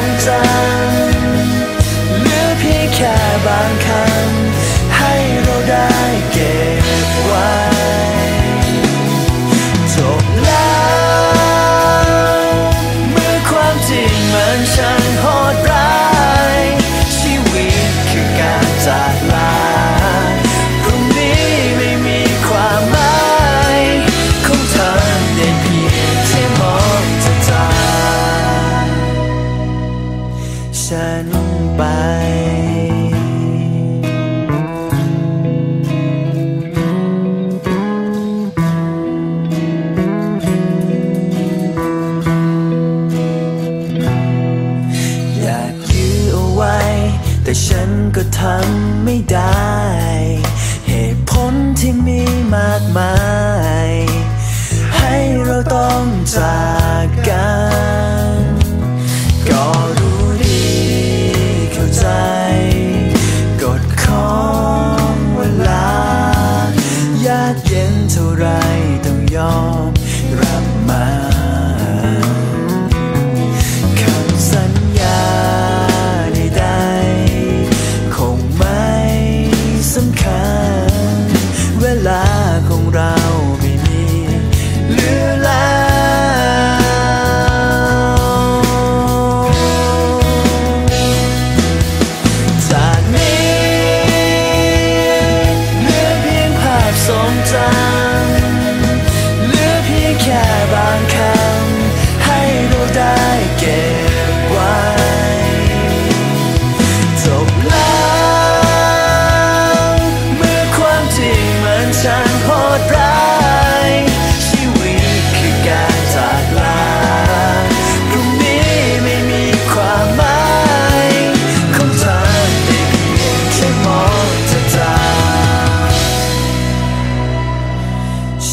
งภ แต่ฉันก็ทำไม่ได้ เหตุผลที่มีมากมาย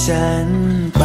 ฉันไป